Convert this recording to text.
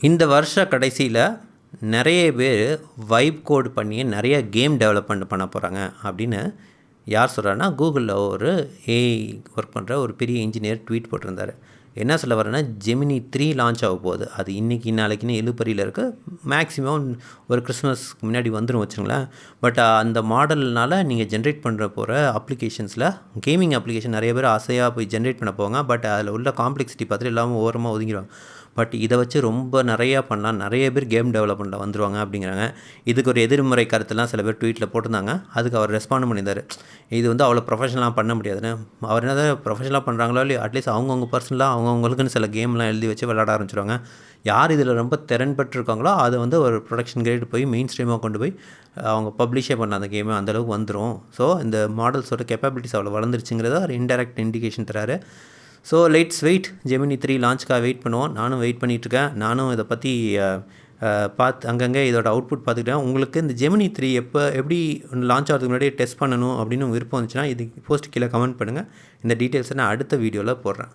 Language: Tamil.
இந்த வருஷ கடைசியில் நிறைய பேர் வைப் கோட் பண்ணி நிறைய கேம் டெவலப்மெண்ட் பண்ண போகிறாங்க அப்படின்னு யார் சொல்கிறாருன்னா கூகுளில் ஒரு ஏஐ ஒர்க் பண்ணுற ஒரு பெரிய இன்ஜினியர் ட்வீட் போட்டிருந்தார். என்ன சொல்ல வரேன்னா ஜெமினி த்ரீ லான்ச் ஆக போகுது. அது இன்றைக்கி நாளைக்குன்னு எழுப்பறியில் இருக்க. மேக்ஸிமம் ஒரு கிறிஸ்மஸ்க்கு முன்னாடி வந்துடும் வச்சுங்களேன் பட் அந்த மாடல்னால் நீங்கள் ஜென்ரேட் பண்ணுற போகிற அப்ளிகேஷன்ஸில் கேமிங் அப்ளிகேஷன் நிறைய பேர் ஆசையாக போய் ஜென்ரேட் பண்ண போவாங்க. பட் அதில் உள்ள காம்ப்ளெக்சிட்டி பார்த்துட்டு எல்லாமே ஓரமாக ஒதுங்கிடுவாங்க பட் இதை வச்சு ரொம்ப நிறையா பண்ணலாம். நிறைய பேர் கேம் டெவலப்மெண்ட்டில் வந்துடுவாங்க அப்படிங்கிறாங்க. இதுக்கு ஒரு எதிர்மறை கருத்துலாம் சில பேர் ட்வீட்டில் போட்டிருந்தாங்க. அதுக்கு அவர் ரெஸ்பாண்ட் பண்ணியிருந்தார். இது வந்து அவ்வளோ ப்ரொஃபஷனலாக பண்ண முடியாதுன்னு. அவர் என்ன ப்ரொஃபஷனலாக பண்ணுறாங்களோ இல்லையா அட்லீஸ்ட் அவங்கவுங்க பர்சனலாக அவங்க அவங்கவுங்களுக்குன்னு சில கேம்லாம் எழுதி வச்சு விளாட ஆரம்பிச்சிருவாங்க. யார் இதில் ரொம்ப திறன் பெற்றிருக்காங்களோ அதை வந்து ஒரு ப்ரொடக்ஷன் கிரேட் போய் மெயின் ஸ்ட்ரீமாக கொண்டு போய் அவங்க பப்ளிஷே பண்ண அந்த கேமே அந்தளவுக்கு வந்துடும் ஸோ இந்த மாடல்ஸோட கேப்பபிலிட்டிஸ் அவ்வளோ வளர்ந்துருச்சுங்கிறத ஒரு இன்டெரக்ட் இண்டிகேஷன் தராரு. So let's wait Gemini three லான்ச்சுக்காக wait பண்ணுவோம். நானும் வெயிட் பண்ணிகிட்ருக்கேன் நானும் இதை பற்றி பார்த்து அங்கங்கே இதோட அவுட்புட் பார்த்துக்கிட்டேன். உங்களுக்கு இந்த ஜெமினி த்ரீ எப்போ எப்படி லான்ச் ஆகிறதுக்கு முன்னாடி டெஸ்ட் பண்ணணும் அப்படின்னு விருப்பம் இருந்துச்சுன்னா இது போஸ்ட் கீழே கமெண்ட் பண்ணுங்கள் இந்த டீட்டெயில்ஸை நான் அடுத்த வீடியோவில் போடுறேன்.